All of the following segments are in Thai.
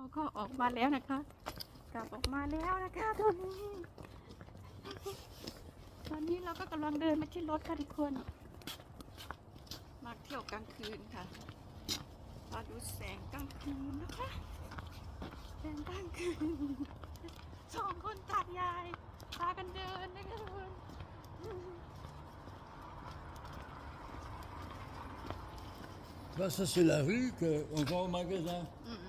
เราก็ออกมาแล้วนะคะ กลับออกมาแล้วนะคะตอนนี้ ตอนนี้เราก็กำลังเดินมาที่รถค่ะทุกคน มาเที่ยวกลางคืนค่ะมาดูแสงกลางคืนนะคะแสงกลางคืนสองคนตายายพากันเดินนะคะทุกคน Bah, ça, c'est la rue qu'on va au magasin. อืม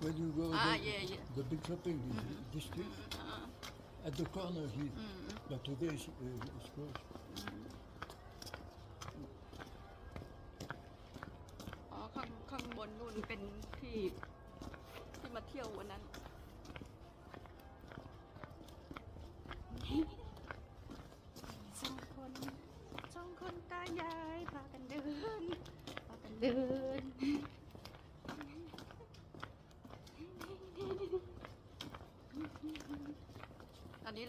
When you go ah, the, yeah, yeah. the big shopping mm-hmm. district, mm-hmm. Uh-huh. at the corner here, but today it's, uh, it's closed.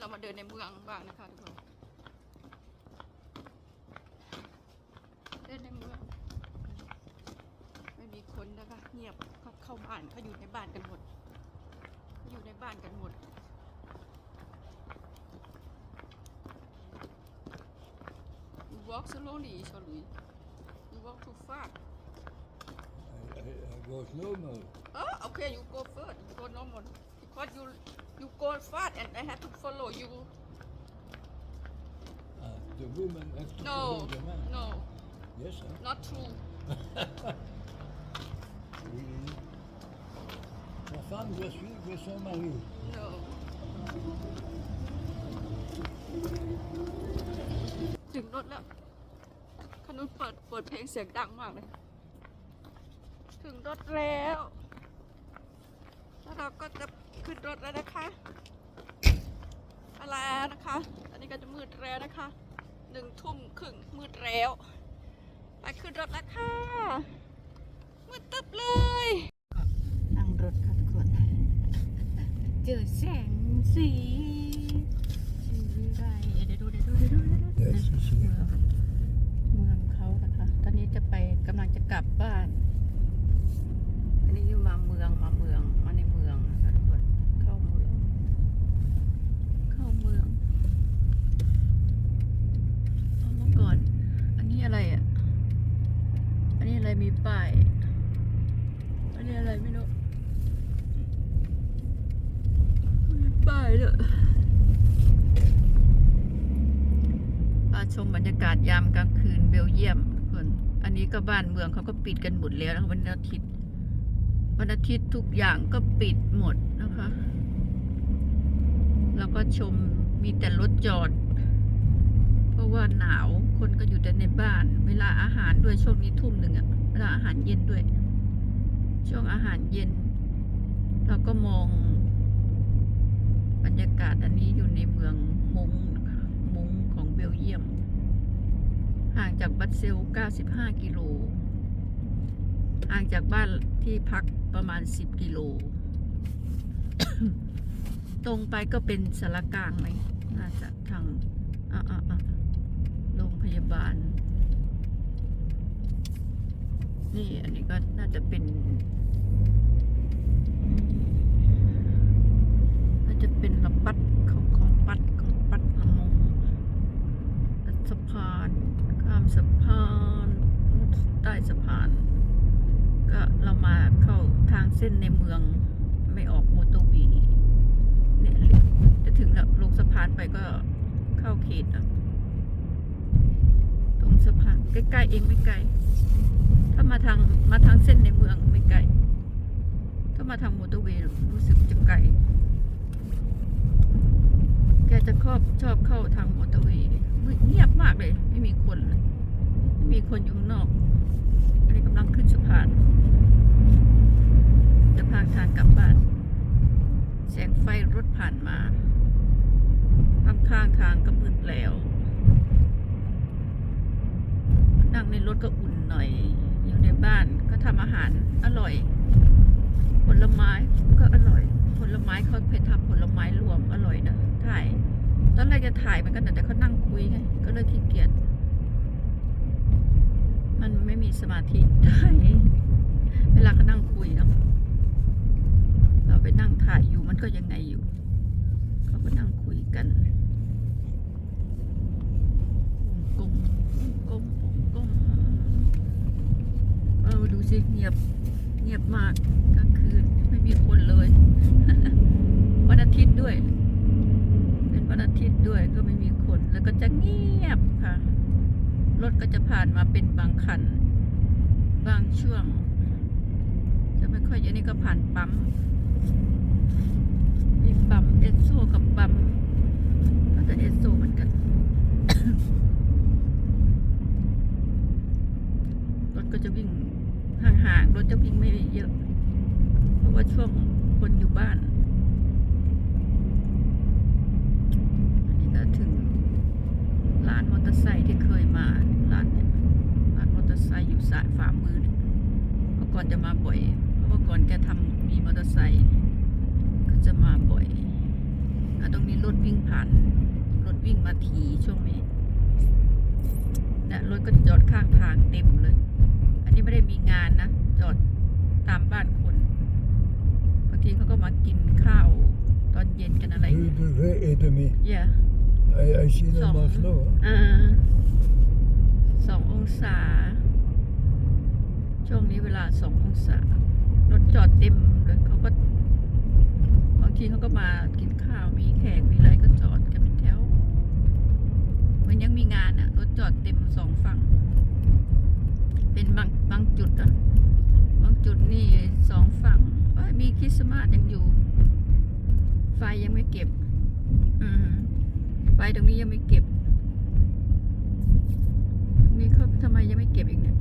เรามาเดินในเมืองบ้างนะคะทุกคน เดินในเมือง ไม่มีคนนะคะเงียบเขาเข้าบ้านเขาอยู่ในบ้านกันหมดเขาอยู่ในบ้านกันหมด You walk slowly, slowly. You walk too fast. I, I, I was normal. Oh, okay, you go first. You go normal. Because you you go fast and I have to follow you. Uh, the woman has to No, follow the man. no, Yes, huh? not true. Oui. La femme doit suivre son mari. No. ถึงรถแล้วขนุนเปิดเปิดเพลงเสียงดังมากเลย ถึงรถแล้ว แล้วเราก็จะ ขึ้นรถแล้วนะคะอะไรนะคะ ตอนนี้ก็จะมืดแล้วนะคะหนึ่งทุ่มครึ่งมืดแล้วไปขึ้นรถแล้วค่ะมืดตึ๊บเลยนั่งรถค่ะทุกคนเจอแสงสีสีไรเดี๋ยวดูเดี๋ยวดูเดี๋ยวดูเดี๋ยวดูเมืองเขานะคะ ตอนนี้จะไปกำลังจะกลับบ้านอันนี้อยู่มาเมืองมาเมืองนะคะทุกคนเข้าเมือง เข้าเมืองเอาเมื่อก่อน อันนี้อะไรอะ อันนี้อะไรมีป้าย อะไรไม่รู้ป้ายด้วยมาชมบรรยากาศยามกลางคืนเบลเยียมทุกคน อันนี้ก็บ้านเมืองเขาก็ปิดกันหมดแล้วนะคะวันอาทิตย์ วันอาทิตย์ทุกอย่างก็ปิดหมดนะคะ แล้วก็ชมมีแต่รถจอด เพราะว่าหนาวคนก็อยู่แต่ในบ้าน เวลาอาหารด้วยช่วงนี้ทุ่มหนึ่งอะเวลาอาหารเย็นด้วย ช่วงอาหารเย็น เราก็มองบรรยากาศอันนี้อยู่ในเมืองมุงนะคะมงของเบลเยียม ห่างจากบัตเซล 95 กิโล ห่างจากบ้านที่พักประมาณ 10 กิโล ตรงไปก็เป็นสารกลางไหม น่าจะทางอะอะอะโรงพยาบาล นี่อันนี้ก็น่าจะเป็น น่าจะเป็นระปัดของของปัดของปัดละมงสะพานข้ามสะพานใต้สะพาน ก็เรามาเข้าทางเส้นในเมืองไม่ออกมอเตอร์วีเนี่ยจะถึงแล้วลงสะพานไปก็เข้าเขตตรงสะพานใกล้ๆเองไม่ไกล ถ้ามาทางมาทางเส้นในเมืองไม่ไกล ถ้ามาทางมอเตอร์เวย์รู้สึกจะไกล แกจะชอบชอบเข้าทางมอเตอร์เวย์เงียบมากเลย ไม่มีคนเลยไม่มีคนอยู่นอกอันนี้กำลังขึ้นสะพาน จะพาทางกลับบ้าน แสงไฟรถผ่านมาข้างข้างทางก็มืดแล้ว นั่งในรถก็อุ่นหน่อย อยู่ในบ้านก็ ทำอาหารอร่อย ผลไม้ก็อร่อย ผลไม้เขาไปทำผลไม้รวมอร่อยนะถ่ายตอนแรกจะถ่ายเหมือนกันแต่เขานั่งคุยไงก็เลยขี้เกียจมันไม่มีสมาธิถ่ายเวลาเขานั่งคุยเนาะเราไปนั่งถ่ายอยู่มันก็ยังไงอยู่เขาก็นั่งคุยกันกลมกลมกลมเออดู สิเงียบเงียบมากกลางคืนไม่มีคนเลย วันอาทิตย์ด้วย เป็นวันอาทิตย์ด้วยก็ไม่มีคนแล้วก็จะเงียบค่ะ รถก็จะผ่านมาเป็นบางคัน บางช่วง จะไม่ค่อยเยอะนี่ก็ผ่านปั๊มมีปั๊มเอสโซกับปั๊มก็จะเอสโซเหมือนกันรถก็จะวิ่ง ห่างๆรถจะวิ่งไม่เยอะ เพราะว่าช่วงคนอยู่บ้าน อันนี้ก็ถึงร้านมอเตอร์ไซค์ที่เคยมาร้านเนี่ยร้านมอเตอร์ไซค์อยู่สายฝ่ามือเนี่ยเมื่อก่อนจะมาบ่อยเพราะว่าก่อนแกทำมีมอเตอร์ไซค์ก็จะมาบ่อยอตรงนี้รถวิ่งผ่านรถวิ่งมาทีช่วงนี้เนี่ยรถก็จอดข้างทางเต็มเลย นนี้ไม่ได้มีงานนะ จอดตามบ้านคนบางทีเขาก็มากินข้าวตอนเย็นกันอะไร Deux degrés et demi. เย่ Et Ici, Sans- dans Maslow. hein. อ่าสององศา ช่วงนี้เวลาสององศารถจอดเต็มเลยเขาก็บางทีเขาก็มากินข้าวมีแขกมีอะไรก็จอดกันเป็นแถวมันยังมีงานอะรถจอดเต็มสองฝั่ง เป็นบางบางจุดอะบางจุดนี่สองฝั่งมีคริสต์มาสยังอยู่ ไฟยังไม่เก็บ อืมไฟตรงนี้ยังไม่เก็บนี้เขาทำไมยังไม่เก็บอีกเนี่ย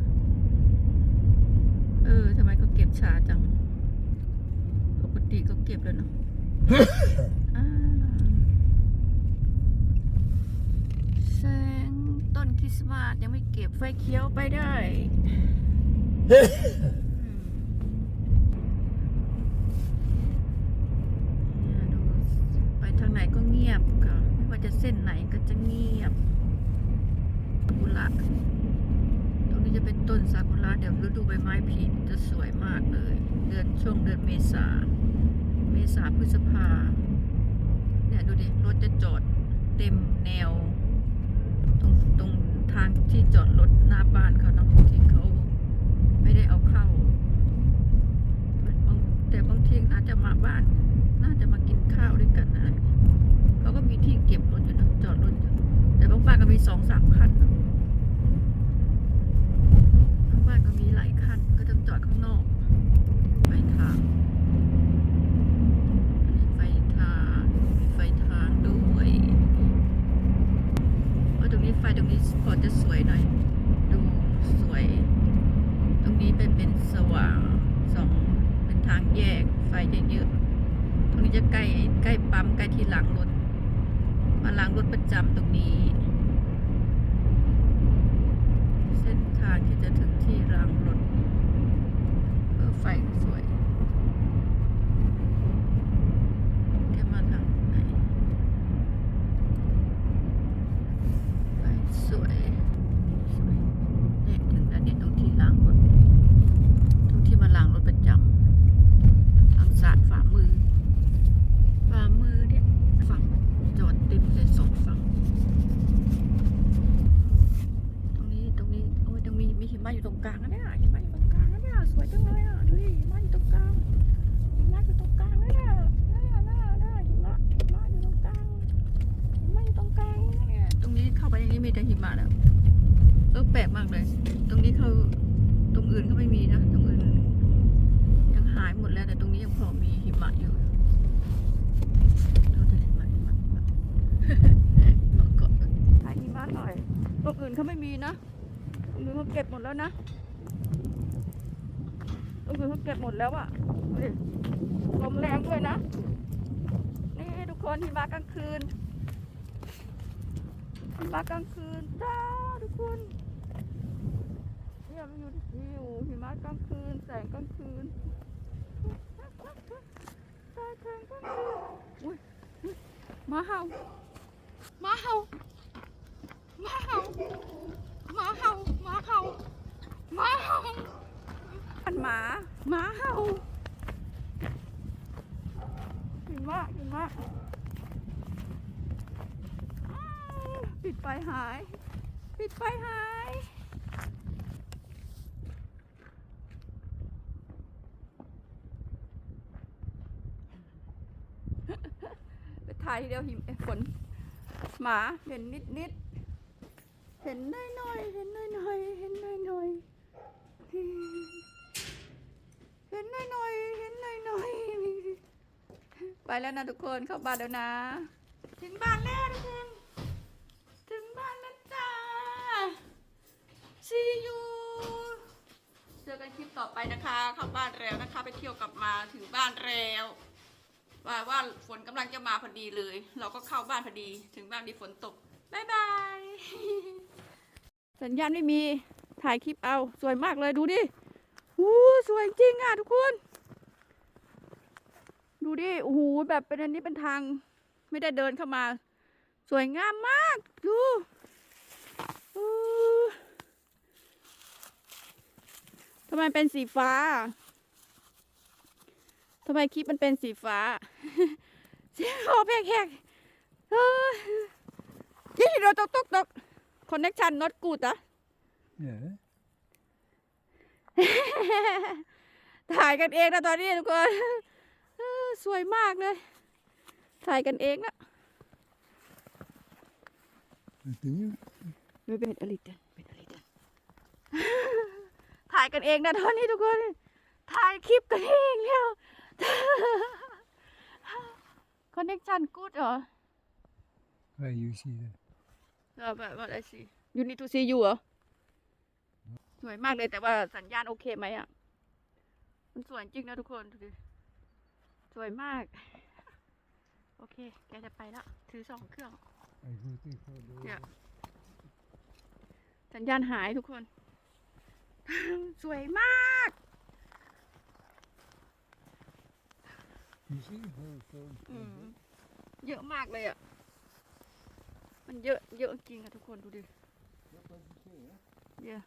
เออทำไมเขาเก็บช้าจัง ปกติเขาเก็บแล้วเนาะ อ่าแสง ต้นคริสต์มาสยังไม่เก็บไฟเขียวไปได้อืมเนี่ยไปทางไหนก็เงียบค่ะ ไม่ว่าจะเส้นไหนก็จะเงียบซากุระตรงนี้จะเป็นต้นซากุระเดี๋ยวฤดูใบไม้ผลิจะสวยมากเลย เดือนช่วงเดือนเมษา เมษาพฤษภาเนี่ยดูดิ รถจะจอดเต็มแนว ตรงตรงทางที่จอดรถหน้าบ้านเขาเนาะที่เขาไม่ได้เอาเข้าแต่บางทีน่าจะมาบ้าน น่าจะมากินข้าวด้วยกันอะไรเงี้ยเขาก็มีที่เก็บรถอยู่นะจอดรถอยู่แต่บางบ้านก็มีสองสามคันนะบางบ้านก็มีหลายคันก็ต้องจอดข้างนอกไปทาง อันนี้ไฟทางมีไฟทางด้วยเออตรงนี้ไฟตรงนี้พอจะสวยหน่อย ดูสวย ตรงนี้เป็นเป็นสว่างสองเป็นทางแยก ไฟ จะเยอะ ตรงนี้จะใกล้ใกล้ปั๊มใกล้ที่ล้างรถ มาล้างรถประจำตรงนี้ เส้นทางที่จะถึงที่ล้างรถเออไฟสวย แกมาทางไหนไปสวยสวยเนี่ยถึงแล้วเนี่ยตรงที่ล้างรถตรงที่มาล้างรถประจำทางสาดฝ่ามือฝ่ามือเนี่ยฝั่งจอดเต็มเลยสองฝั่ง ตรงนี้ตรงนี้โอ้ยตรงมีมีหิมะอยู่ตรงกลางนะเนี่ยหิมะอยู่ตรงกลางนะเนี่ยสวยจังเลยอะดูดิหิมะอยู่ตรงกลาง หิมะอยู่ตรงกลางเลยน่ะน่าน่าน่าหิมะหิมะอยู่ตรงกลางหิมะอยู่ตรงกลางเนี่ยตรงนี้เข้าไปอย่างนี้มีแต่หิมะแล้วเออแปลกมากเลย ตรงนี้เขาตรงอื่นก็ไม่มีนะ ตรงอื่นยังหายหมดแล้วแต่ตรงนี้ยังพอมีหิมะอยู่ดูแต่หิมะหิมะหิมะ หิมะก่อนหายหิมะหน่ อยตรงอื่นเขาไม่มีนะตรงอื่นเขาเก็บหมดแล้วนะตรงอื่นเขาเก็บหมดแล้วอะลมแรงด้วยนะ นี่ทุกคนหิมะกลางคืนหิมะกลางคืนจ้าทุกคนเนี่ยมันอยู่ที่อยู่หิมะกลางคืน แสงกลางคืนแสงกลางคืนอุ้ยมาเห่ามาเห่า หมาเห่าหมาเห่าหมาเห่าหมาเห่าอันหมาหมาเห่ามะหิมะอ้าวปิดไฟหาย ปิดไฟหายไปถ่ายทีเดียวหิมเอ้ยฝนหมาเห็นนิดนิดๆ เห็นหน้อยหน้อยเห็นหน้อยหน้อยเห็นหน้อยหน้อยเห็นหน้อยหน้อยเห็นหน้อยหน้อยไปแล้วนะทุกคนเข้าบ้านแล้วนะ ถึงบ้านแล้วทุกคนถึงบ้านแล้วจ้า see you เจอกันคลิปต่อไปนะคะ เข้าบ้านแล้วนะคะ ไปเที่ยวกลับมาถึงบ้านแล้วว่าว่าฝนกำลังจะมาพอดีเลย เราก็เข้าบ้านพอดี ถึงบ้านมีฝนตกบายบาย สัญญาณไม่มีถ่ายคลิปเอาสวยมากเลยดูดิอู้สวยจริงอะทุกคน ดูดิโอ้โหแบบเป็นอันนี้เป็นทาง ไม่ได้เดินเข้ามา สวยงามมาก ดูทำไมเป็นสีฟ้าทำไมคลิปมันเป็นสีฟ้าเสียงคอแพกๆเฮ้ยยี่เราตกตกตก คอนเนคชัน not good อะ Yeah. ถ่ายกันเองนะตอนนี้ทุกคนเออสวยมากเลย ถ่ายกันเองนะ Continue. ไม่เป็นอลิตเป็นอลิตถ่ายกันเองนะตอนนี้ทุกคน ถ่ายคลิปกันเองแล้วคอนเนคชันกูดเหรอ Where you see that? เออแบบว่าอะไรสิยูนิทูซียูเหรอสวยมากเลยแต่ว่าสัญญาณโอเคไหมอะ มันสวยจริงนะทุกคนดูดิสวยมาก โอเค แกจะไปแล้ว ถือสองเครื่อง I go take photo. Yeah. สัญญาณหายทุกคน สวยมาก You see how how อืมเยอะมากเลยอะ มันเยอะเยอะจริงอะทุกคนดูดิ Là, pas du tout, hein. เยอะ